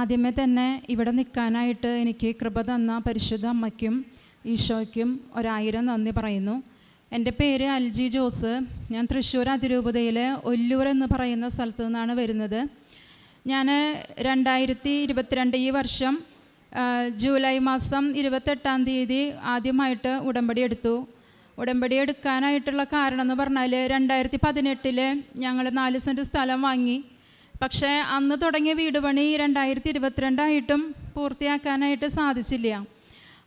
ആദ്യമേ തന്നെ ഇവിടെ നിൽക്കാനായിട്ട് എനിക്ക് കൃപ തന്ന പരിശുദ്ധ അമ്മയ്ക്കും ഈശോയ്ക്കും ഒരായിരം നന്ദി പറയുന്നു. എന്റെ പേര് അൽജി ജോസ്. ഞാൻ തൃശ്ശൂർ അതിരൂപതയിലെ ഒല്ലൂർ എന്ന് പറയുന്ന സ്ഥലത്തു നിന്നാണ് വരുന്നത്. ഞാൻ രണ്ടായിരത്തി ഇരുപത്തിരണ്ട് ഈ വർഷം ജൂലൈ മാസം ഇരുപത്തെട്ടാം തീയതി ആദ്യമായിട്ട് ഉടമ്പടി എടുത്തു. ഉടമ്പടി എടുക്കാനായിട്ടുള്ള കാരണം എന്ന് പറഞ്ഞാൽ രണ്ടായിരത്തി പതിനെട്ടിൽ ഞങ്ങൾ നാല് സെന്റ് സ്ഥലം വാങ്ങി. പക്ഷേ അന്ന് തുടങ്ങിയ വീട് പണി രണ്ടായിരത്തി ഇരുപത്തിരണ്ടായിട്ടും പൂർത്തിയാക്കാനായിട്ട് സാധിച്ചില്ല.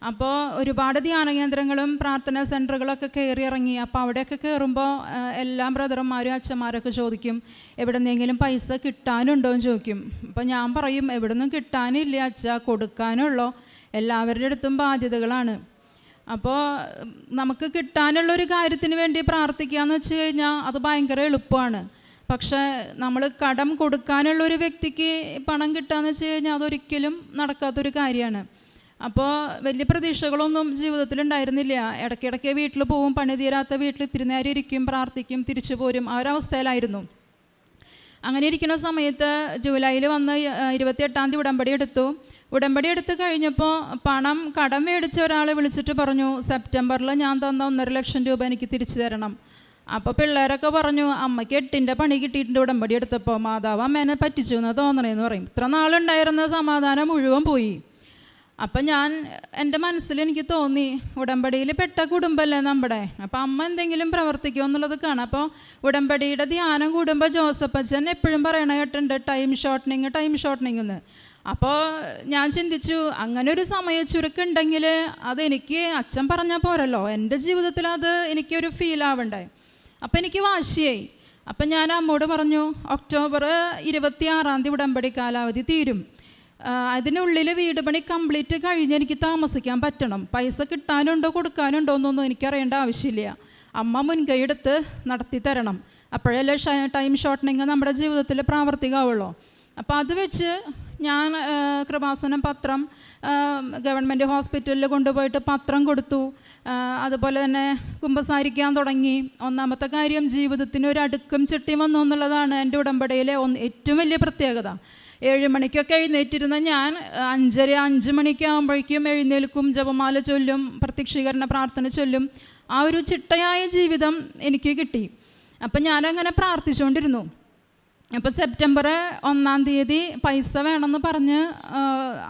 അപ്പോൾ ഒരുപാട് ധ്യാന കേന്ദ്രങ്ങളും പ്രാർത്ഥനാ സെന്ററുകളൊക്കെ കയറി ഇറങ്ങി അപ്പോൾ അവിടെയൊക്കെ കയറുമ്പോൾ എല്ലാ ബ്രദർമാരും അച്ഛന്മാരൊക്കെ ചോദിക്കും എവിടെ നിന്നെങ്കിലും പൈസ കിട്ടാനുണ്ടോ? എന്ന് ചോദിക്കും. അപ്പോൾ ഞാൻ പറയും എവിടെ നിന്നും കിട്ടാനില്ല അച്ഛ കൊടുക്കാനുള്ളോ. എല്ലാവരുടെ അടുത്തും ബാധ്യതകളാണ്. അപ്പോൾ നമുക്ക് കിട്ടാനുള്ള ഒരു കാര്യത്തിന് വേണ്ടി പ്രാർത്ഥിക്കുക എന്ന് വെച്ച് കഴിഞ്ഞാൽ അത് ഭയങ്കര എളുപ്പമാണ്. പക്ഷേ നമ്മൾ കടം കൊടുക്കാനുള്ള ഒരു വ്യക്തിക്ക് പണം കിട്ടുകയെന്ന് വെച്ച് കഴിഞ്ഞാൽ അതൊരിക്കലും നടക്കാത്തൊരു കാര്യമാണ് അപ്പോൾ വലിയ പ്രതീക്ഷകളൊന്നും ജീവിതത്തിൽ ഉണ്ടായിരുന്നില്ല ഇടയ്ക്കിടയ്ക്ക് വീട്ടിൽ പോവും പണി തീരാത്ത വീട്ടിൽ ഇത്തിരി നേരം ഇരിക്കും പ്രാർത്ഥിക്കും തിരിച്ചു പോരും ആ ഒരവസ്ഥയിലായിരുന്നു അങ്ങനെ ഇരിക്കുന്ന സമയത്ത് ജൂലൈയിൽ വന്ന് ഇരുപത്തിയെട്ടാം തീയതി ഉടമ്പടി എടുത്തു. ഉടമ്പടി എടുത്ത് കഴിഞ്ഞപ്പോൾ പണം കടം മേടിച്ച ഒരാൾ വിളിച്ചിട്ട് പറഞ്ഞു സെപ്റ്റംബറിൽ ഞാൻ തന്ന ഒന്നര ലക്ഷം രൂപ എനിക്ക് തിരിച്ചു തരണം. അപ്പോൾ പിള്ളേരൊക്കെ പറഞ്ഞു അമ്മയ്ക്ക് എട്ടിന്റെ പണി കിട്ടിയിട്ടുണ്ട് ഉടമ്പടി എടുത്തപ്പോൾ മാതാവ് അമ്മേനെ പറ്റിച്ചു എന്ന് തോന്നണേന്ന് പറയും. ഇത്ര നാളുണ്ടായിരുന്ന സമാധാനം മുഴുവൻ പോയി. അപ്പം ഞാൻ എന്റെ മനസ്സിൽ എനിക്ക് തോന്നി ഉടമ്പടിയിൽ പെട്ട കുടുംബമല്ലേ നമ്മുടെ? അപ്പം അമ്മ എന്തെങ്കിലും പ്രവർത്തിക്കുമോ എന്നുള്ളത് കാണാം. അപ്പോൾ ഉടമ്പടിയുടെ ധ്യാനം കൂടുമ്പോൾ ജോസഫ് അച്ഛൻ എപ്പോഴും പറയണ കേട്ടിട്ടുണ്ട് ടൈം ഷോർട്ടനിങ് ടൈം ഷോർട്ടനിങ് എന്ന് അപ്പോൾ ഞാൻ ചിന്തിച്ചു അങ്ങനെ ഒരു സമയ ചുരുക്കുണ്ടെങ്കിൽ അതെനിക്ക് അച്ഛൻ പറഞ്ഞാൽ പോരല്ലോ. എന്റെ ജീവിതത്തിൽ അത് എനിക്കൊരു ഫീൽ ആവണ്ടേ? അപ്പം എനിക്ക് വാശിയായി. അപ്പം ഞാൻ അമ്മോട് പറഞ്ഞു ഒക്ടോബർ ഇരുപത്തി ആറാം തീയതി ഉടമ്പടി കാലാവധി തീരും. അതിനുള്ളിൽ വീട് പണി കംപ്ലീറ്റ് കഴിഞ്ഞ് എനിക്ക് താമസിക്കാൻ പറ്റണം. പൈസ കിട്ടാനുണ്ടോ കൊടുക്കാനുണ്ടോ എന്നൊന്നും എനിക്കറിയേണ്ട ആവശ്യമില്ല. അമ്മ മുൻകൈ എടുത്ത് നടത്തി തരണം. അപ്പോഴല്ലേ ടൈം ഷോർട്ടനിങ് നമ്മുടെ ജീവിതത്തിൽ പ്രാവർത്തികമാവുള്ളൂ അപ്പോൾ അത് വെച്ച് ഞാൻ കൃപാസനം പത്രം ഗവൺമെന്റ് ഹോസ്പിറ്റലിൽ കൊണ്ടുപോയിട്ട് പത്രം കൊടുത്തു. അതുപോലെ തന്നെ കുമ്പസാരിക്കാൻ തുടങ്ങി. ഒന്നാമത്തെ കാര്യം ജീവിതത്തിന് ഒരു അടുക്കും ചിട്ടി വന്നു എന്നുള്ളതാണ് എന്റെ ഉടമ്പടിയിലെ ഒന്ന് ഏറ്റവും വലിയ പ്രത്യേകത. ഏഴ് മണിക്കൊക്കെ എഴുന്നേറ്റിരുന്ന ഞാൻ അഞ്ചര അഞ്ച് മണിക്ക് ആകുമ്പോഴേക്കും എഴുന്നേൽക്കും ജപമാല ചൊല്ലും പ്രത്യക്ഷീകരണ പ്രാർത്ഥന ചൊല്ലും. ആ ഒരു ചിട്ടയായ ജീവിതം എനിക്ക് കിട്ടി. അപ്പം ഞാനങ്ങനെ പ്രാർത്ഥിച്ചുകൊണ്ടിരുന്നു. അപ്പോൾ സെപ്റ്റംബർ ഒന്നാം തീയതി പൈസ വേണമെന്ന് പറഞ്ഞ്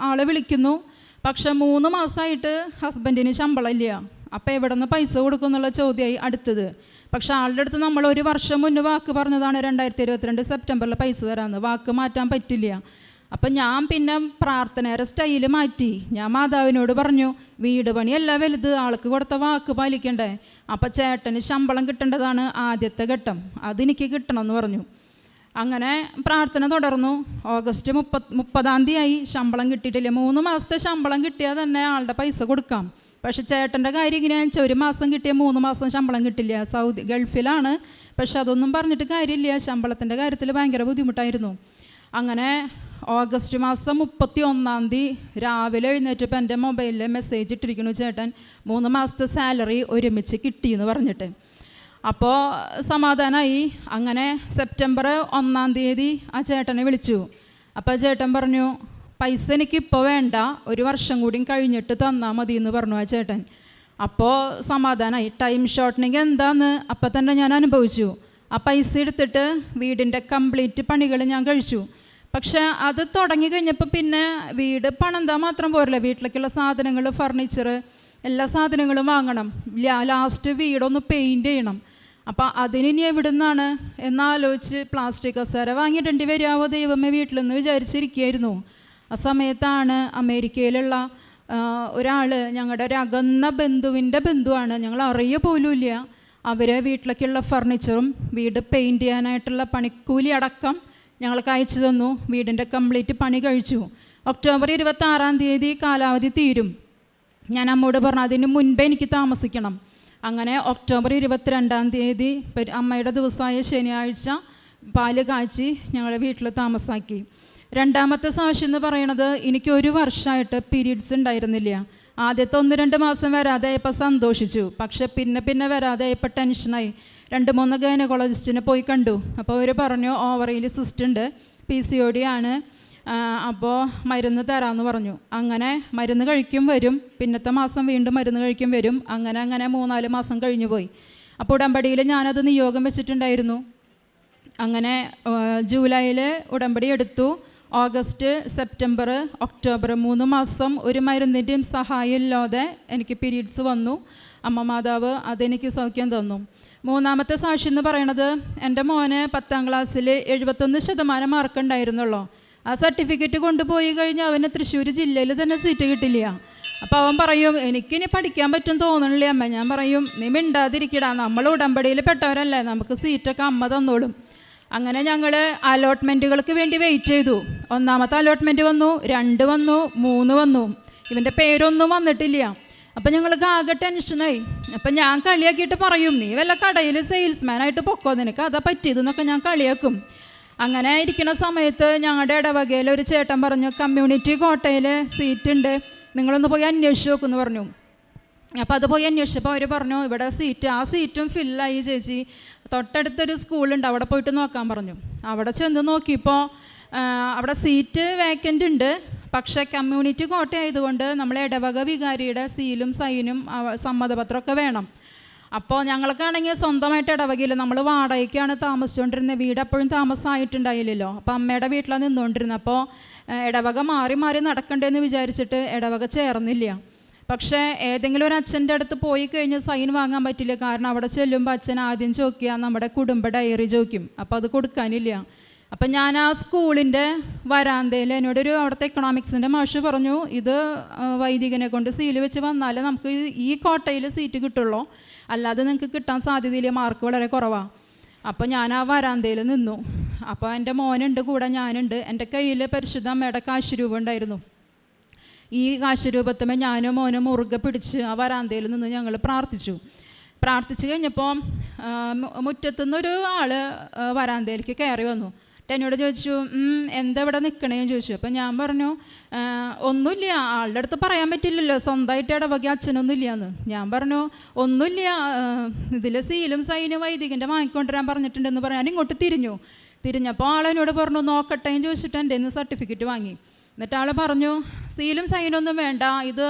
ആളെ വിളിക്കുന്നു. പക്ഷെ മൂന്ന് മാസമായിട്ട് ഹസ്ബൻഡിന് ശമ്പളമില്ല. അപ്പോൾ എവിടെ നിന്ന് പൈസ കൊടുക്കും എന്നുള്ള ചോദ്യമായി അടുത്തത്. പക്ഷെ ആളുടെ അടുത്ത് നമ്മൾ ഒരു വർഷം മുന്നേ വാക്ക് പറഞ്ഞതാണ് രണ്ടായിരത്തി ഇരുപത്തിരണ്ട് സെപ്റ്റംബറിൽ പൈസ തരാമെന്ന്. വാക്ക് മാറ്റാൻ പറ്റില്ല. അപ്പം ഞാൻ പിന്നെ പ്രാർത്ഥനയുടെ സ്റ്റൈൽ മാറ്റി. ഞാൻ മാതാവിനോട് പറഞ്ഞു വീട് പണിയല്ല വലുത് ആൾക്ക് കൊടുത്ത വാക്ക് പാലിക്കണ്ടേ? അപ്പം ചേട്ടന് ശമ്പളം കിട്ടേണ്ടതാണ് ആദ്യത്തെ ഘട്ടം. അതെനിക്ക് കിട്ടണമെന്ന് പറഞ്ഞു. അങ്ങനെ പ്രാർത്ഥന തുടർന്നു. ഓഗസ്റ്റ് മുപ്പത് മുപ്പതാം തീയതി ശമ്പളം കിട്ടിയിട്ടില്ല. മൂന്ന് മാസത്തെ ശമ്പളം കിട്ടിയാൽ തന്നെ ആളുടെ പൈസ കൊടുക്കാം. പക്ഷേ ചേട്ടന്റെ കാര്യം ഇങ്ങനെയാണെന്ന് വെച്ചാൽ ഒരു മാസം കിട്ടിയ മൂന്ന് മാസം ശമ്പളം കിട്ടില്ല. സൗദി ഗൾഫിലാണ്. പക്ഷെ അതൊന്നും പറഞ്ഞിട്ട് കാര്യമില്ല. ശമ്പളത്തിന്റെ കാര്യത്തിൽ ഭയങ്കര ബുദ്ധിമുട്ടായിരുന്നു. അങ്ങനെ ഓഗസ്റ്റ് മാസം മുപ്പത്തി ഒന്നാം തീയതി രാവിലെ എഴുന്നേറ്റപ്പോൾ എന്റെ മൊബൈലിൽ മെസ്സേജ് ഇട്ടിരിക്കുന്നു ചേട്ടൻ. മൂന്ന് മാസത്തെ സാലറി ഒരുമിച്ച് കിട്ടിയെന്ന് പറഞ്ഞിട്ട്. അപ്പോൾ സമാധാനമായി അങ്ങനെ സെപ്റ്റംബർ ഒന്നാം തീയതി ആ ചേട്ടനെ വിളിച്ചു. അപ്പോൾ ചേട്ടൻ പറഞ്ഞു പൈസ എനിക്കിപ്പോൾ വേണ്ട. ഒരു വർഷം കൂടി കഴിഞ്ഞിട്ട് തന്നാൽ മതി എന്ന് പറഞ്ഞു ആ ചേട്ടൻ. അപ്പോൾ സമാധാനമായി ടൈം ഷോർട്ടനിങ് എന്താന്ന് അപ്പം തന്നെ ഞാൻ അനുഭവിച്ചു. ആ പൈസ എടുത്തിട്ട് വീടിന്റെ കംപ്ലീറ്റ് പണികൾ ഞാൻ കഴിച്ചു. പക്ഷെ അത് തുടങ്ങി കഴിഞ്ഞപ്പോൾ പിന്നെ വീട് പണന്താ മാത്രം പോരല്ല? വീട്ടിലേക്കുള്ള സാധനങ്ങൾ ഫർണിച്ചർ എല്ലാ സാധനങ്ങളും വാങ്ങണം. ലാസ്റ്റ് വീടൊന്ന് പെയിന്റ് ചെയ്യണം. അപ്പോൾ അതിനി എവിടുന്നാണ്? എന്നാലോചിച്ച് പ്ലാസ്റ്റിക് കസേര വാങ്ങിയിട്ടുണ്ട് വരാവോ ദൈവമേ വീട്ടിൽ നിന്ന് വിചാരിച്ചിരിക്കുകയായിരുന്നു. ആ സമയത്താണ് അമേരിക്കയിലുള്ള ഒരാൾ ഞങ്ങളുടെ ഒരു അകന്ന ബന്ധുവിന്റെ ബന്ധുവാണ്. ഞങ്ങൾ അറിയ പോലുമില്ല അവരെ വീട്ടിലേക്കുള്ള ഫർണിച്ചറും വീട് പെയിന്റ് ചെയ്യാനായിട്ടുള്ള പണിക്കൂലി അടക്കം ഞങ്ങൾക്ക് അയച്ചു തന്നു. വീടിന്റെ കംപ്ലീറ്റ് പണി കഴിച്ചു. ഒക്ടോബർ ഇരുപത്തി ആറാം തീയതി കാലാവധി തീരും. ഞാൻ അമ്മോട് പറഞ്ഞു അതിന് മുൻപേ എനിക്ക് താമസിക്കണം. അങ്ങനെ ഒക്ടോബർ ഇരുപത്തിരണ്ടാം തീയതി അമ്മയുടെ ദിവസമായ ശനിയാഴ്ച പാൽ കാച്ചി ഞങ്ങളെ വീട്ടിൽ താമസാക്കി. രണ്ടാമത്തെ സാക്ഷി എന്ന് പറയണത് എനിക്ക് ഒരു വർഷമായിട്ട് പീരീഡ്സ് ഉണ്ടായിരുന്നില്ല. ആദ്യത്തെ ഒന്ന് രണ്ട് മാസം വരാതെ ആയപ്പോൾ സന്തോഷിച്ചു. പക്ഷെ പിന്നെ പിന്നെ വരാതെ ആയപ്പോൾ ടെൻഷനായി രണ്ട് മൂന്ന് ഗൈനക്കോളജിസ്റ്റിനെ പോയി കണ്ടു. അപ്പോൾ അവർ പറഞ്ഞു ഓവറിയിൽ സിസ്റ്റ് ഉണ്ട്. പി സി ഒ ഡി ആണ്. അപ്പോൾ മരുന്ന് തരാമെന്ന് പറഞ്ഞു. അങ്ങനെ മരുന്ന് കഴിക്കും വരും. പിന്നത്തെ മാസം വീണ്ടും മരുന്ന് കഴിക്കും വരും. അങ്ങനെ അങ്ങനെ മൂന്നാൽ മാസം കഴിഞ്ഞു പോയി. അപ്പോൾ ഉടമ്പടിയിൽ ഞാനത് നിയോഗം വെച്ചിട്ടുണ്ടായിരുന്നു. അങ്ങനെ ജൂലൈയിൽ ഉടമ്പടി എടുത്തു. ഓഗസ്റ്റ് സെപ്റ്റംബർ ഒക്ടോബർ മൂന്ന് മാസം ഒരു മരുന്നിന്റെയും സഹായം ഇല്ലാതെ എനിക്ക് പീരീഡ്സ് വന്നു. അമ്മ മാതാവ് അതെനിക്ക് സൗഖ്യം തന്നു. മൂന്നാമത്തെ സാക്ഷി എന്ന് പറയണത് എന്റെ മോന് പത്താം ക്ലാസ്സിൽ എഴുപത്തൊന്ന് ശതമാനം മാർക്ക് ഉണ്ടായിരുന്നുള്ളൂ. ആ സർട്ടിഫിക്കറ്റ് കൊണ്ടുപോയി കഴിഞ്ഞാൽ അവന് തൃശ്ശൂർ ജില്ലയിൽ തന്നെ സീറ്റ് കിട്ടില്ല. അപ്പോൾ അവൻ പറയും എനിക്കിനി പഠിക്കാൻ പറ്റും തോന്നണില്ലേ അമ്മ? ഞാൻ പറയും നീ മിണ്ടാതിരിക്കടാ. നമ്മൾ ഉടമ്പടിയിൽ പെട്ടവരല്ലേ. നമുക്ക് സീറ്റൊക്കെ അമ്മ തന്നോളും. അങ്ങനെ ഞങ്ങൾ അലോട്ട്മെന്റുകൾക്ക് വേണ്ടി വെയിറ്റ് ചെയ്തു. ഒന്നാമത്തെ അലോട്ട്മെന്റ് വന്നു രണ്ട് വന്നു മൂന്ന് വന്നു. ഇവന്റെ പേരൊന്നും വന്നിട്ടില്ല. അപ്പം ഞങ്ങൾക്ക് ആകെ ടെൻഷനായി. അപ്പം ഞാൻ കളിയാക്കിയിട്ട് പറയും നീ വല്ല കടയിൽ സെയിൽസ്മാനായിട്ട് പൊക്കോ? നിനക്ക് അതാ പറ്റിയതെന്നൊക്കെ ഞാൻ കളിയാക്കും. അങ്ങനെ ഇരിക്കുന്ന സമയത്ത് ഞങ്ങളുടെ ഇടവകയിൽ ഒരു ചേട്ടൻ പറഞ്ഞു കമ്മ്യൂണിറ്റി കോട്ടയിൽ സീറ്റുണ്ട് നിങ്ങളൊന്ന് പോയി അന്വേഷിച്ച് നോക്കുമെന്ന് പറഞ്ഞു. അപ്പോൾ അത് പോയി അന്വേഷിച്ചപ്പോൾ അവർ പറഞ്ഞു ഇവിടെ സീറ്റ് ആ സീറ്റും ഫില്ലായി ചേച്ചി. തൊട്ടടുത്തൊരു സ്കൂളുണ്ട് അവിടെ പോയിട്ട് നോക്കാൻ പറഞ്ഞു. അവിടെ ചെന്ന് നോക്കിയപ്പോൾ അവിടെ സീറ്റ് വേക്കന്റ് ഉണ്ട്. പക്ഷേ കമ്മ്യൂണിറ്റി കോട്ടയായതുകൊണ്ട് നമ്മൾ ഇടവക വികാരിയുടെ സീലും സൈനും സമ്മതപത്രമൊക്കെ വേണം. അപ്പോൾ ഞങ്ങൾക്കാണെങ്കിൽ സ്വന്തമായിട്ട് ഇടവകയില്ല. നമ്മൾ വാടകയ്ക്കാണ് താമസിച്ചുകൊണ്ടിരുന്നത് വീട് അപ്പോഴും താമസമായിട്ടുണ്ടായില്ലല്ലോ അപ്പോൾ അമ്മയുടെ വീട്ടിലാണ് നിന്നുകൊണ്ടിരുന്നത് അപ്പോൾ ഇടവക മാറി മാറി നടക്കണ്ടേന്ന് വിചാരിച്ചിട്ട് ഇടവക ചേർന്നില്ല. പക്ഷേ ഏതെങ്കിലും ഒരു അച്ഛന്റെ അടുത്ത് പോയി കഴിഞ്ഞാൽ സൈൻ വാങ്ങാൻ പറ്റില്ല. കാരണം അവിടെ ചെല്ലുമ്പോൾ അച്ഛൻ ആദ്യം ചോദിക്കുക നമ്മുടെ കുടുംബ ഡയറി ചോദിക്കും. അപ്പോൾ അത് കൊടുക്കാനില്ല. അപ്പം ഞാൻ ആ സ്കൂളിന്റെ വരാന്തയിൽ എന്നോടൊരു അവിടുത്തെ എക്കണോമിക്സിന്റെ മാഷ് പറഞ്ഞു ഇത് വൈദികനെ കൊണ്ട് സീൽ വെച്ച് വന്നാലേ നമുക്ക് ഈ- കോട്ടയിൽ സീറ്റ് കിട്ടുള്ളൂ. അല്ലാതെ നിങ്ങൾക്ക് കിട്ടാൻ സാധ്യതയില്ല മാർക്ക് വളരെ കുറവാണ് അപ്പോൾ ഞാൻ ആ വരാന്തയിൽ നിന്നു. അപ്പോൾ എന്റെ മോനുണ്ട് കൂടെ ഞാനുണ്ട്. എന്റെ കയ്യിൽ പരിശുദ്ധ അമ്മയുടെ കാശ് രൂപ ഉണ്ടായിരുന്നു. ഈ കാശുരൂപത്തുമേ ഞാനും മോനും മുറുകെ പിടിച്ച് ആ വരാന്തയിൽ നിന്ന് ഞങ്ങൾ പ്രാർത്ഥിച്ചു. പ്രാർത്ഥിച്ചു കഴിഞ്ഞപ്പോൾ മുറ്റത്തുനിന്നൊരു ആൾ വരാന്തയിലേക്ക് കയറി വന്നു. എന്നിട്ട് എന്നോട് ചോദിച്ചു "ഉം, എന്താ ഇവിടെ നിൽക്കണേന്ന് ചോദിച്ചു. അപ്പം ഞാൻ പറഞ്ഞു ഒന്നുമില്ല ആളുടെ അടുത്ത് പറയാൻ പറ്റില്ലല്ലോ സ്വന്തമായിട്ട് ഇടവകി അച്ഛനൊന്നുമില്ല എന്ന് ഞാൻ പറഞ്ഞു ഒന്നുമില്ല ഇതിൽ സീലും സൈനും വൈദികന്റെ വാങ്ങിക്കൊണ്ടുവരാൻ പറഞ്ഞിട്ടുണ്ടെന്ന് പറഞ്ഞാൽ ഇങ്ങോട്ട് തിരിഞ്ഞു. തിരിഞ്ഞപ്പോൾ ആളെന്നോട് പറഞ്ഞു നോക്കട്ടെ എന്ന് ചോദിച്ചിട്ട് എന്റെ നിന്ന് സർട്ടിഫിക്കറ്റ് വാങ്ങി. എന്നിട്ട് ആൾ പറഞ്ഞു സീലും സൈനൊന്നും വേണ്ട ഇത്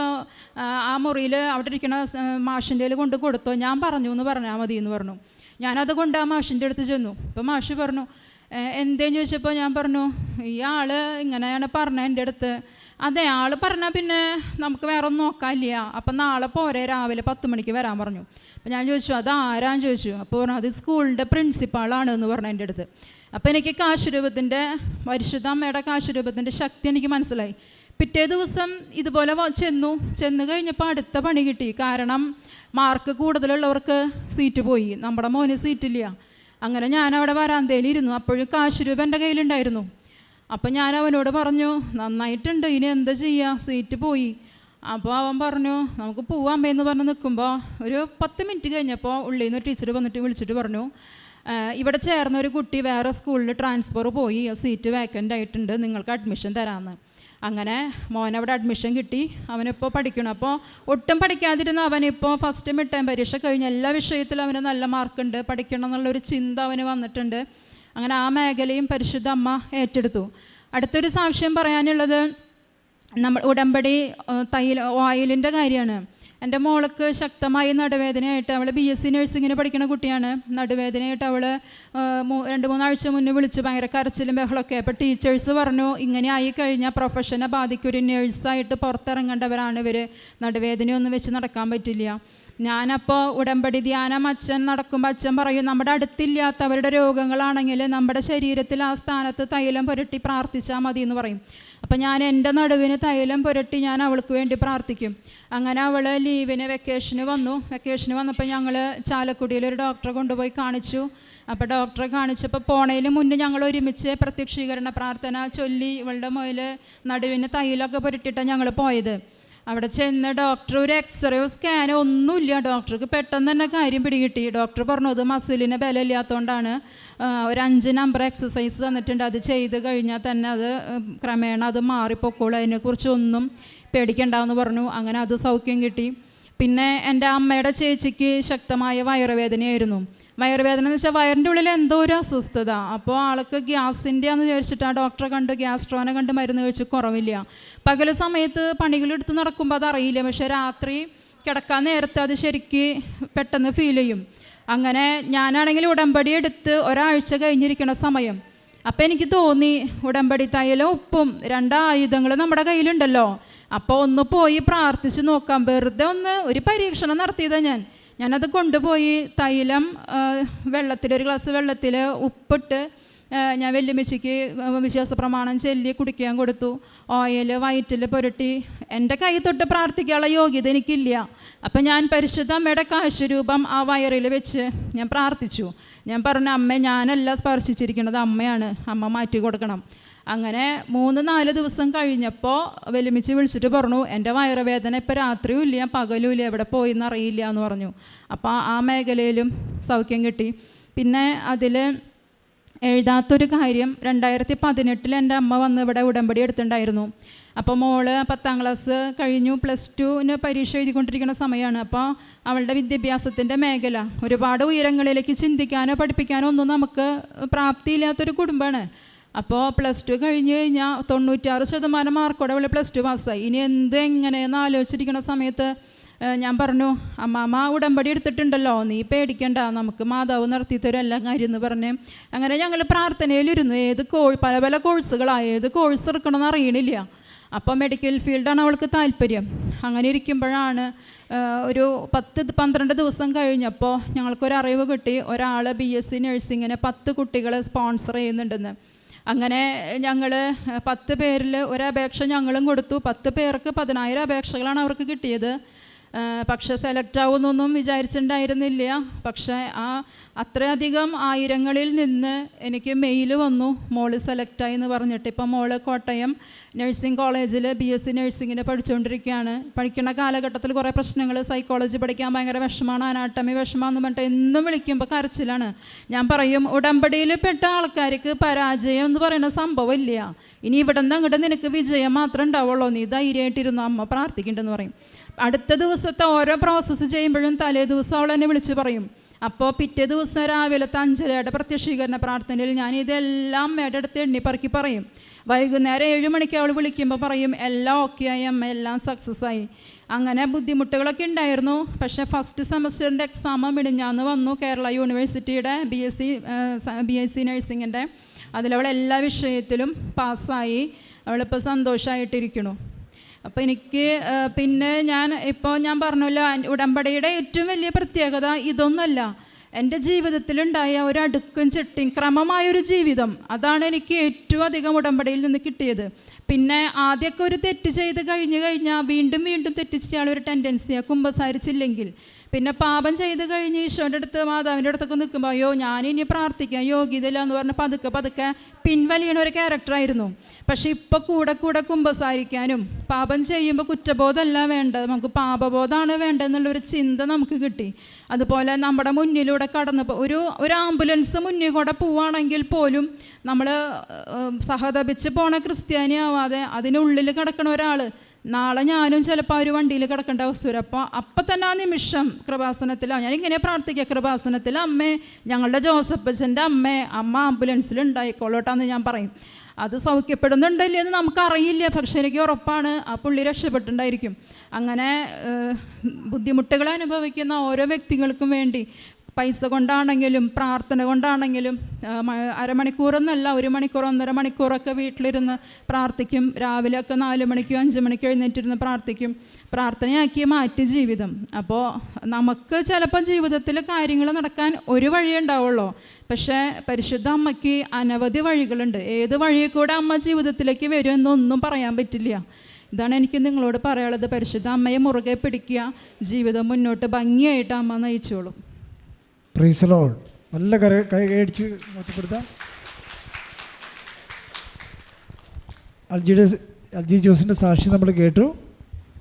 ആ, മുറിയിൽ അവിടെ ഇരിക്കുന്ന മാഷിന്റെ കൊണ്ട് കൊടുത്തോ ഞാൻ പറഞ്ഞു എന്ന് പറഞ്ഞാൽ മതി എന്ന് പറഞ്ഞു. ഞാനത് കൊണ്ട് ആ മാഷിന്റെ അടുത്ത് ചെന്നു. അപ്പോൾ മാഷ് പറഞ്ഞു "ഏ, എന്തേന്ന് ചോദിച്ചപ്പോൾ ഞാൻ പറഞ്ഞു ഈ ആൾ ഇങ്ങനെയാണ് പറഞ്ഞത് എന്റെ അടുത്ത്. അതെ ആൾ പറഞ്ഞാൽ പിന്നെ നമുക്ക് വേറെ ഒന്നും നോക്കാനില്ല. അപ്പം നാളെ പോരെ രാവിലെ പത്ത് മണിക്ക് വരാൻ പറഞ്ഞു. അപ്പം ഞാൻ ചോദിച്ചു അത് ആരാന്ന് ചോദിച്ചു? അപ്പോൾ പറഞ്ഞു അത് സ്കൂളിന്റെ പ്രിൻസിപ്പാളാണ് എന്ന് പറഞ്ഞു എന്റെ അടുത്ത്. അപ്പോൾ എനിക്ക് കാശുരൂപത്തിന്റെ പരിശുദ്ധ അമ്മയുടെ കാശുരൂപത്തിന്റെ ശക്തി എനിക്ക് മനസ്സിലായി. പിറ്റേ ദിവസം ഇതുപോലെ ചെന്നു. ചെന്ന് കഴിഞ്ഞപ്പോൾ അടുത്ത പണി കിട്ടി. കാരണം മാർക്ക് കൂടുതലുള്ളവർക്ക് സീറ്റ് പോയി. നമ്മുടെ മോന് സീറ്റില്ല. അങ്ങനെ ഞാൻ അവിടെ വരാന്തയിൽ ഇരുന്നു അപ്പോഴും കാശുരൂപ എന്റെ കയ്യിലുണ്ടായിരുന്നു. അപ്പം ഞാൻ അവനോട് പറഞ്ഞു നന്നായിട്ടുണ്ട് ഇനി എന്താ ചെയ്യുക സീറ്റ് പോയി. അപ്പോൾ അവൻ പറഞ്ഞു നമുക്ക് പോവാം എന്ന് പറഞ്ഞ് നിൽക്കുമ്പോൾ ഒരു പത്ത് മിനിറ്റ് കഴിഞ്ഞപ്പോൾ ഉള്ളിൽ നിന്ന് ടീച്ചർ വന്നിട്ട് വിളിച്ചിട്ട് പറഞ്ഞു ഇവിടെ ചേർന്ന ഒരു കുട്ടി വേറെ സ്കൂളിൽ ട്രാൻസ്ഫർ പോയി സീറ്റ് വേക്കന്റ് ആയിട്ടുണ്ട് നിങ്ങൾക്ക് അഡ്മിഷൻ തരാമെന്ന് അങ്ങനെ മോനവിടെ അഡ്മിഷൻ കിട്ടി. അവനിപ്പോൾ പഠിക്കണം. അപ്പോൾ ഒട്ടും പഠിക്കാതിരുന്ന അവനിപ്പോൾ ഫസ്റ്റ് മിഡ് ടൈം പരീക്ഷ കഴിഞ്ഞ എല്ലാ വിഷയത്തിലും അവന് നല്ല മാർക്കുണ്ട് പഠിക്കണം എന്നുള്ളൊരു ചിന്ത അവന് വന്നിട്ടുണ്ട്. അങ്ങനെ ആ മേഖലയും പരിശുദ്ധ അമ്മ ഏറ്റെടുത്തു. അടുത്തൊരു സാക്ഷ്യം പറയാനുള്ളത് നമ്മൾ ഉടമ്പടി തൈൽ ഓയിലിന്റെ കാര്യമാണ്. എന്റെ മോൾക്ക് ശക്തമായി നടുവേദനയായിട്ട് അവൾ ബി എസ് സി നഴ്സിങ്ങിന് പഠിക്കുന്ന കുട്ടിയാണ്. നടുവേദനയായിട്ട് അവൾ രണ്ട് മൂന്നാഴ്ച മുന്നേ വിളിച്ച്. ഭയങ്കര കരച്ചിലും ബഹളമൊക്കെ. അപ്പോൾ ടീച്ചേഴ്സ് പറഞ്ഞു ഇങ്ങനെ ആയി കഴിഞ്ഞാൽ പ്രൊഫഷനെ ബാധിക്കും ഒരു നേഴ്സായിട്ട് പുറത്തിറങ്ങേണ്ടവരാണ് ഇവർ നടുവേദനയൊന്നും വെച്ച് നടക്കാൻ പറ്റില്ല. ഞാനപ്പോൾ ഉടമ്പടി ധ്യാനം അച്ഛൻ നടക്കുമ്പോൾ അച്ഛൻ പറയും നമ്മുടെ അടുത്തില്ലാത്തവരുടെ രോഗങ്ങളാണെങ്കിൽ നമ്മുടെ ശരീരത്തിൽ ആ സ്ഥാനത്ത് തൈലം പുരട്ടി പ്രാർത്ഥിച്ചാൽ മതി എന്ന് പറയും. അപ്പം ഞാൻ എന്റെ നടുവിന് തൈലം പുരട്ടി ഞാൻ അവൾക്ക് വേണ്ടി പ്രാർത്ഥിക്കും. അങ്ങനെ അവൾ ലീവിന് വെക്കേഷന് വന്നു. വെക്കേഷന് വന്നപ്പോൾ ഞങ്ങൾ ചാലക്കുടിയിൽ ഒരു ഡോക്ടറെ കൊണ്ടുപോയി കാണിച്ചു. അപ്പോൾ ഡോക്ടറെ കാണിച്ചപ്പോൾ പോണേന് മുന്നേ ഞങ്ങൾ ഒരുമിച്ച് പ്രത്യക്ഷീകരണ പ്രാർത്ഥന ചൊല്ലി ഇവളുടെ മുതൽ നടുവിന് തൈലൊക്കെ പുരട്ടിയിട്ടാണ് ഞങ്ങൾ പോയത്. അവിടെ ചെന്ന ഡോക്ടർ ഒരു എക്സ്റേയോ സ്കാനോ ഒന്നുമില്ല. ഡോക്ടർക്ക് പെട്ടെന്ന് തന്നെ കാര്യം പിടികിട്ടി. ഡോക്ടർ പറഞ്ഞു അത് മസിലിന് ബലമില്ലാത്തതുകൊണ്ടാണ് ഒരു അഞ്ച് നമ്പർ എക്സസൈസ് തന്നിട്ടുണ്ട്. അത് ചെയ്ത് കഴിഞ്ഞാൽ തന്നെ അത് ക്രമേണ അത് മാറിപ്പോക്കോളൂ. അതിനെക്കുറിച്ചൊന്നും പേടിക്കണ്ടെന്ന് പറഞ്ഞു. അങ്ങനെ അത് സൗഖ്യം കിട്ടി. പിന്നെ എന്റെ അമ്മയുടെ ചേച്ചിക്ക് ശക്തമായ വയറുവേദനയായിരുന്നു. വയറുവേദന എന്ന് വെച്ചാൽ വയറിന്റെ ഉള്ളിൽ എന്തോ ഒരു അസ്വസ്ഥത. അപ്പോൾ ആൾക്ക് ഗ്യാസിന്റെ ആണെന്ന് വിചാരിച്ചിട്ട് ആ ഡോക്ടറെ കണ്ട് ഗ്യാസ്ട്രോനെ കണ്ട് മരുന്ന് കഴിച്ച് കുറവില്ല. പകൽ സമയത്ത് പണികളെടുത്ത് നടക്കുമ്പോൾ അതറിയില്ല പക്ഷേ രാത്രി കിടക്കാൻ നേരത്തെ അത് ശരിക്ക് പെട്ടെന്ന് ഫീൽ ചെയ്യും. അങ്ങനെ ഞാനാണെങ്കിൽ ഉടമ്പടി എടുത്ത് ഒരാഴ്ച കഴിഞ്ഞിരിക്കണ സമയം. അപ്പോൾ എനിക്ക് തോന്നി ഉടമ്പടി തയ്യലും ഉപ്പും രണ്ട് ആയുധങ്ങൾ നമ്മുടെ കയ്യിലുണ്ടല്ലോ. അപ്പോൾ ഒന്ന് പോയി പ്രാർത്ഥിച്ച് നോക്കാം. വെറുതെ ഒന്ന് ഒരു പരീക്ഷണം നടത്തിയതാണ് ഞാൻ. ഞാനത് കൊണ്ടുപോയി തൈലം വെള്ളത്തിൽ ഒരു ഗ്ലാസ് വെള്ളത്തിൽ ഉപ്പിട്ട് ഞാൻ വെല്ലുമിച്ചിക്ക് വിശ്വാസ പ്രമാണം ചൊല്ലി കുടിക്കാൻ കൊടുത്തു. ഓയിൽ വയറ്റിൽ പുരട്ടി. എന്റെ കൈ തൊട്ട് പ്രാർത്ഥിക്കാനുള്ള യോഗ്യത എനിക്കില്ല. അപ്പം ഞാൻ പരിശുദ്ധ അമ്മയുടെ കാശുരൂപം ആ വയറിൽ വെച്ച് ഞാൻ പ്രാർത്ഥിച്ചു. ഞാൻ പറഞ്ഞു അമ്മ ഞാനല്ല സ്പർശിച്ചിരിക്കുന്നത് അമ്മയാണ്. അമ്മ മാറ്റി കൊടുക്കണം. അങ്ങനെ മൂന്ന് നാല് ദിവസം കഴിഞ്ഞപ്പോൾ വെല്ലുമിച്ച് വിളിച്ചിട്ട് പറഞ്ഞു എന്റെ വയറുവേദന ഇപ്പോൾ രാത്രിയും ഇല്ല പകലും ഇല്ല എവിടെ പോയി അറിയില്ല എന്ന് പറഞ്ഞു. അപ്പോൾ ആ മേഖലയിലും സൗഖ്യം കിട്ടി. പിന്നെ അതിൽ എഴുതാത്തൊരു കാര്യം രണ്ടായിരത്തി പതിനെട്ടിൽ എന്റെ അമ്മ വന്ന് ഇവിടെ ഉടമ്പടി എടുത്തിട്ടുണ്ടായിരുന്നു. അപ്പോൾ മോൾ പത്താം ക്ലാസ് കഴിഞ്ഞു പ്ലസ് ടുവിന് പരീക്ഷ എഴുതിക്കൊണ്ടിരിക്കുന്ന സമയമാണ് അപ്പോൾ അവളുടെ വിദ്യാഭ്യാസത്തിന്റെ മേഖല ഒരുപാട് ഉയരങ്ങളിലേക്ക് ചിന്തിക്കാനോ പഠിപ്പിക്കാനോ ഒന്നും നമുക്ക് പ്രാപ്തിയില്ലാത്തൊരു കുടുംബമാണ്. അപ്പോൾ പ്ലസ് ടു കഴിഞ്ഞ് കഴിഞ്ഞാൽ തൊണ്ണൂറ്റാറ് ശതമാനം മാർക്കോടെ അവൾ പ്ലസ് ടു പാസ്സായി ഇനി എന്തെങ്ങനെയെന്ന് ആലോചിച്ചിരിക്കുന്ന സമയത്ത് ഞാൻ പറഞ്ഞു അമ്മാമ്മ ഉടമ്പടി എടുത്തിട്ടുണ്ടല്ലോ നീ പേടിക്കണ്ട നമുക്ക് മാതാവ് നടത്തി തരും എല്ലാ കാര്യം എന്ന് പറഞ്ഞ്. അങ്ങനെ ഞങ്ങൾ പ്രാർത്ഥനയിലിരുന്നു ഏത് കോ പല പല കോഴ്സുകളാണ് ഏത് കോഴ്സ് എടുക്കണമെന്ന് അറിയണില്ല. അപ്പോൾ മെഡിക്കൽ ഫീൽഡാണ് അവൾക്ക് താല്പര്യം. അങ്ങനെ ഇരിക്കുമ്പോഴാണ് ഒരു പത്ത് പന്ത്രണ്ട് ദിവസം കഴിഞ്ഞപ്പോൾ ഞങ്ങൾക്കൊരു അറിവ് കിട്ടി ഒരാൾ ബി എസ് സി നഴ്സിങ്ങിന് പത്ത് കുട്ടികളെ സ്പോൺസർ ചെയ്യുന്നുണ്ടെന്ന്. അങ്ങനെ ഞങ്ങൾ പത്ത് പേരിൽ ഒരപേക്ഷ ഞങ്ങളും കൊടുത്തു. പത്ത് പേർക്ക് പതിനായിരം അപേക്ഷകളാണ് അവർക്ക് കിട്ടിയത്. പക്ഷേ സെലക്ട് ആവുമെന്നൊന്നും വിചാരിച്ചിട്ടുണ്ടായിരുന്നില്ല പക്ഷേ ആ അത്രയധികം ആയിരങ്ങളിൽ നിന്ന് എനിക്ക് മെയിൽ വന്നു. മോൾ സെലക്റ്റായി എന്ന് പറഞ്ഞിട്ട്. ഇപ്പം മോൾ കോട്ടയം നഴ്സിംഗ് കോളേജിൽ ബി എസ് സി നഴ്സിങ്ങിന് പഠിച്ചുകൊണ്ടിരിക്കുകയാണ് പഠിക്കുന്ന കാലഘട്ടത്തിൽ കുറേ പ്രശ്നങ്ങൾ സൈക്കോളജി പഠിക്കാൻ ഭയങ്കര വിഷമമാണ്. അനാട്ടമി വിഷമാണെന്ന് പറഞ്ഞിട്ട് എന്നും വിളിക്കുമ്പോൾ കരച്ചിലാണ്. ഞാൻ പറയും ഉടമ്പടിയിൽ പെട്ട ആൾക്കാർക്ക് പരാജയം എന്ന് പറയുന്ന സംഭവം ഇല്ല. ഇനി ഇവിടെ നിന്ന് അങ്ങോട്ട് നിനക്ക് വിജയം മാത്രമേ ഉണ്ടാവുള്ളൂ. നീ ധൈര്യമായിട്ടിരുന്നു? അമ്മ പ്രാർത്ഥിക്കേണ്ടെന്ന് പറയും. അടുത്ത ദിവസത്തെ ഓരോ പ്രോസസ്സ് ചെയ്യുമ്പോഴും തലേ ദിവസം അവൾ എന്നെ വിളിച്ച് പറയും. അപ്പോൾ പിറ്റേ ദിവസം രാവിലത്തെ അഞ്ചരയുടെ പ്രത്യക്ഷീകരണ പ്രാർത്ഥനയിൽ ഞാൻ ഇതെല്ലാം അടുത്ത് എണ്ണിപ്പറക്കി പറയും. വൈകുന്നേരം ഏഴ് മണിക്ക് അവൾ വിളിക്കുമ്പോൾ പറയും എല്ലാം ഓക്കെ ആയി അമ്മ എല്ലാം സക്സസ് ആയി. അങ്ങനെ ബുദ്ധിമുട്ടുകളൊക്കെ ഉണ്ടായിരുന്നു. പക്ഷേ ഫസ്റ്റ് സെമസ്റ്ററിന്റെ എക്സാം മിടിഞ്ഞാന്ന് വന്നു കേരള യൂണിവേഴ്സിറ്റിയുടെ B S C B S C നഴ്സിങ്ങിന്റെ അതിലവൾ എല്ലാ വിഷയത്തിലും പാസ്സായി അവളിപ്പോൾ സന്തോഷമായിട്ടിരിക്കണു അപ്പോൾ എനിക്ക് പിന്നെ ഞാൻ ഇപ്പോൾ ഞാൻ പറഞ്ഞല്ലോ ഉടമ്പടിയുടെ ഏറ്റവും വലിയ പ്രത്യേകത ഇതൊന്നുമല്ല എന്റെ ജീവിതത്തിലുണ്ടായ ഒരു അടുക്കും ചിട്ടിയും ക്രമമായൊരു ജീവിതം. അതാണ് എനിക്ക് ഏറ്റവും അധികം ഉടമ്പടിയിൽ നിന്ന് കിട്ടിയത്. പിന്നെ ആദ്യമൊക്കെ ഒരു തെറ്റ് ചെയ്ത് കഴിഞ്ഞ് കഴിഞ്ഞാൽ വീണ്ടും വീണ്ടും തെറ്റ് ചെയ്യാനുള്ള ഒരു ടെൻഡൻസിയാണ് കുമ്പസാരിച്ചില്ലെങ്കിൽ. പിന്നെ പാപം ചെയ്ത് കഴിഞ്ഞ് ഈശോന്റെ അടുത്ത് മാതാവിന്റെ അടുത്തൊക്കെ നിൽക്കുമ്പോൾ അയ്യോ ഞാനിനി പ്രാർത്ഥിക്കാൻ യോഗ്യതയില്ല എന്ന് പറഞ്ഞ് പതുക്കെ പതുക്കെ പിൻവലിയണ ഒരു ക്യാരക്ടറായിരുന്നു പക്ഷെ ഇപ്പോൾ കൂടെ കൂടെ കുമ്പസാരിക്കാനും പാപം ചെയ്യുമ്പോൾ കുറ്റബോധമല്ല വേണ്ടത്. നമുക്ക് പാപബോധമാണ് വേണ്ടതെന്നുള്ളൊരു ചിന്ത നമുക്ക് കിട്ടി. അതുപോലെ നമ്മുടെ മുന്നിലൂടെ കടന്ന് ഒരു ഒരു ആംബുലൻസ് മുന്നിൽ കൂടെ പോവുകയാണെങ്കിൽ പോലും നമ്മൾ സഹതപിച്ച് പോണ ക്രിസ്ത്യാനി ആവാതെ അതിനുള്ളിൽ കിടക്കണ ഒരാൾ നാളെ ഞാനും ചിലപ്പോൾ ഒരു വണ്ടിയിൽ കിടക്കേണ്ട അവസ്ഥ വരും. അപ്പോൾ അപ്പം തന്നെ ആ നിമിഷം കൃപാസനത്തിലാണ് ഞാനിങ്ങനെ പ്രാർത്ഥിക്കുക കൃപാസനത്തിൽ അമ്മേ ഞങ്ങളുടെ ജോസഫച്ചന്റെ അമ്മേ അമ്മ ആംബുലൻസിൽ ഉണ്ടായിക്കോളോട്ടാന്ന് ഞാൻ പറയും. അത് സൗഖ്യപ്പെടുന്നുണ്ടല്ലേ എന്ന് നമുക്കറിയില്ല പക്ഷെ എനിക്ക് ഉറപ്പാണ് ആ പുള്ളി രക്ഷപ്പെട്ടിട്ടുണ്ടായിരിക്കും. അങ്ങനെ ബുദ്ധിമുട്ടുകൾ അനുഭവിക്കുന്ന ഓരോ വ്യക്തികൾക്കും വേണ്ടി പൈസ കൊണ്ടാണെങ്കിലും പ്രാർത്ഥന കൊണ്ടാണെങ്കിലും അരമണിക്കൂറെന്നല്ല ഒരു മണിക്കൂർ ഒന്നര മണിക്കൂറൊക്കെ വീട്ടിലിരുന്ന് പ്രാർത്ഥിക്കും. രാവിലെയൊക്കെ നാല് മണിക്കോ അഞ്ച് മണിക്കോ എഴുന്നേറ്റിരുന്ന് പ്രാർത്ഥിക്കും. പ്രാർത്ഥനയാക്കി മാറ്റി ജീവിതം. അപ്പോൾ നമുക്ക് ചിലപ്പോൾ ജീവിതത്തിൽ കാര്യങ്ങൾ നടക്കാൻ ഒരു വഴിയേ ഉണ്ടാവുള്ളൂ. പക്ഷേ പരിശുദ്ധ അമ്മയ്ക്ക് അനവധി വഴികളുണ്ട്. ഏത് വഴിയിൽ കൂടെ അമ്മ ജീവിതത്തിലേക്ക് വരുമെന്നൊന്നും പറയാൻ പറ്റില്ല. ഇതാണ് എനിക്ക് നിങ്ങളോട് പറയാനുള്ളത്. പരിശുദ്ധ അമ്മയെ മുറുകെ പിടിക്കുക. ജീവിതം മുന്നോട്ട് ഭംഗിയായിട്ട് അമ്മ നയിച്ചോളും. പ്രൈസലോൾ നല്ല കര കൈ മെച്ചപ്പെടുത്താം അൽജിയുടെ അൽജി ജോസിന്റെ സാക്ഷി നമ്മൾ കേട്ടു.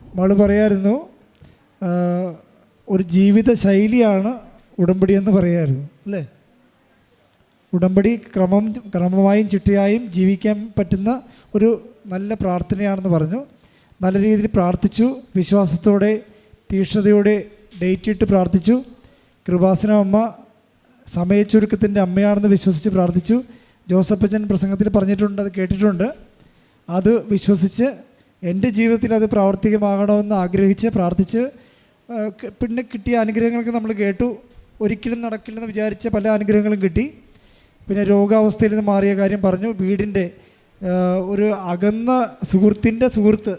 നമ്മൾ പറയായിരുന്നു ഒരു ജീവിത ശൈലിയാണ് ഉടമ്പടി എന്ന് പറയായിരുന്നു അല്ലേ? ഉടമ്പടി ക്രമം ക്രമമായും ചിട്ടയായും ജീവിക്കാൻ പറ്റുന്ന ഒരു നല്ല പ്രാർത്ഥനയാണെന്ന് പറഞ്ഞു. നല്ല രീതിയിൽ പ്രാർത്ഥിച്ചു വിശ്വാസത്തോടെ തീക്ഷ്ണതയോടെ ഡേറ്റ് ഇട്ട് പ്രാർത്ഥിച്ചു. കൃപാസന അമ്മ സമയച്ചുരുക്കത്തിന്റെ അമ്മയാണെന്ന് വിശ്വസിച്ച് പ്രാർത്ഥിച്ചു. ജോസഫച്ചൻ പ്രസംഗത്തിൽ പറഞ്ഞിട്ടുണ്ട് അത് കേട്ടിട്ടുണ്ട്. അത് വിശ്വസിച്ച് എന്റെ ജീവിതത്തിൽ അത് പ്രാവർത്തികമാകണമെന്ന് ആഗ്രഹിച്ച് പ്രാർത്ഥിച്ച് പിന്നെ കിട്ടിയ അനുഗ്രഹങ്ങളൊക്കെ നമ്മൾ കേട്ടു. ഒരിക്കലും നടക്കില്ലെന്ന് വിചാരിച്ച പല അനുഗ്രഹങ്ങളും കിട്ടി. പിന്നെ രോഗാവസ്ഥയിൽ നിന്ന് മാറിയ കാര്യം പറഞ്ഞു. വീടിന്റെ ഒരു അകന്ന സുഹൃത്തിന്റെ സുഹൃത്ത്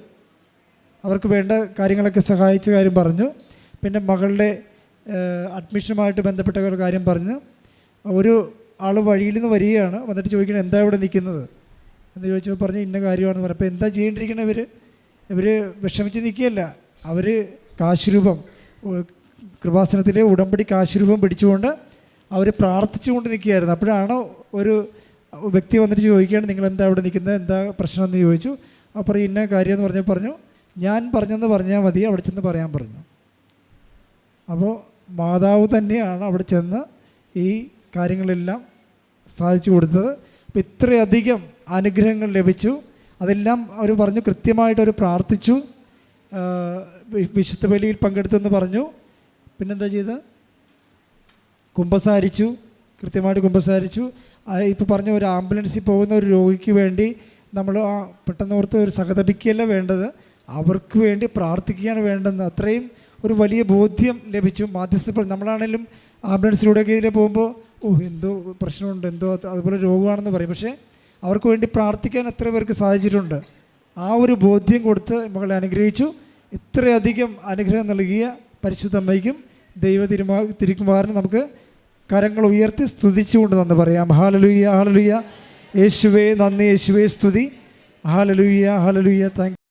അവർക്ക് വേണ്ട കാര്യങ്ങളൊക്കെ സഹായിച്ച കാര്യം പറഞ്ഞു. പിന്നെ മകളുടെ അഡ്മിഷനുമായിട്ട് ബന്ധപ്പെട്ട ഒരു കാര്യം പറഞ്ഞ് ഒരു ആൾ വഴിയിൽ നിന്ന് വരികയാണ് വന്നിട്ട് ചോദിക്കണം എന്താ ഇവിടെ നിൽക്കുന്നത്? എന്ന് ചോദിച്ചപ്പോൾ പറഞ്ഞ് ഇന്ന കാര്യമാണ് പറയാം അപ്പോൾ എന്താ ചെയ്യേണ്ടിയിരിക്കണം ഇവർ ഇവർ വിഷമിച്ച് നിൽക്കുകയല്ല. അവർ കാശുരൂപം കൃപാസനത്തിലെ ഉടമ്പടി കാശുരൂപം പിടിച്ചുകൊണ്ട് അവർ പ്രാർത്ഥിച്ചുകൊണ്ട് നിൽക്കുകയായിരുന്നു. അപ്പോഴാണ് ഒരു വ്യക്തി വന്നിട്ട് ചോദിക്കുകയാണ് നിങ്ങൾ എന്താ ഇവിടെ നിൽക്കുന്നത്? എന്താ പ്രശ്നം? എന്ന് ചോദിച്ചു. അപ്പോൾ ഇന്ന കാര്യം എന്ന് പറഞ്ഞപ്പോൾ പറഞ്ഞു ഞാൻ പറഞ്ഞെന്ന് പറഞ്ഞാൽ മതി അവിടെ ചെന്ന് പറയാൻ പറഞ്ഞു. അപ്പോൾ മാതാവ് തന്നെയാണ് അവിടെ ചെന്ന് ഈ കാര്യങ്ങളെല്ലാം സാധിച്ചു കൊടുത്തത്. അപ്പം ഇത്രയധികം അനുഗ്രഹങ്ങൾ ലഭിച്ചു. അതെല്ലാം അവർ പറഞ്ഞു കൃത്യമായിട്ട് അവർ പ്രാർത്ഥിച്ചു വിശുദ്ധ ബലിയിൽ പങ്കെടുത്തെന്ന് പറഞ്ഞു. പിന്നെന്താ ചെയ്ത് കുമ്പസാരിച്ചു. കൃത്യമായിട്ട് കുമ്പസാരിച്ചു. ഇപ്പോൾ പറഞ്ഞ ഒരു ആംബുലൻസിൽ പോകുന്ന ഒരു രോഗിക്ക് വേണ്ടി നമ്മൾ ആ പെട്ടെന്ന് ഓർത്ത് ഒരു സഹതപിക്കുകയല്ല വേണ്ടത്? അവർക്ക് വേണ്ടി പ്രാർത്ഥിക്കുകയാണ് വേണ്ടത്. അത്രയും ഒരു വലിയ ബോധ്യം ലഭിച്ചു. മാധ്യസ്ഥ നമ്മളാണെങ്കിലും ആംബുലൻസിലൂടെയൊക്കെ ഇതിലെ പോകുമ്പോൾ ഓ എന്തോ പ്രശ്നമുണ്ട് എന്തോ അത് അതുപോലെ രോഗമാണെന്ന് പറയും. പക്ഷേ അവർക്ക് വേണ്ടി പ്രാർത്ഥിക്കാൻ എത്ര പേർക്ക് സാധിച്ചിട്ടുണ്ട്. ആ ഒരു ബോധ്യം കൊടുത്ത് മകളെ അനുഗ്രഹിച്ചു. ഇത്രയധികം അനുഗ്രഹം നൽകിയ പരിശുദ്ധമ്മയ്ക്കും ദൈവ തിരുമാ തിരുക്കുമാറിന് നമുക്ക് കരങ്ങൾ ഉയർത്തി സ്തുതിച്ചുകൊണ്ട് നന്ദി പറയാം. ഹാലലുയ്യ ഹാലലുയ്യ യേശുവേ നന്ദി യേശുവേ സ്തുതി. ഹാലലുയ്യ ഹാലലുയ്യ താങ്ക്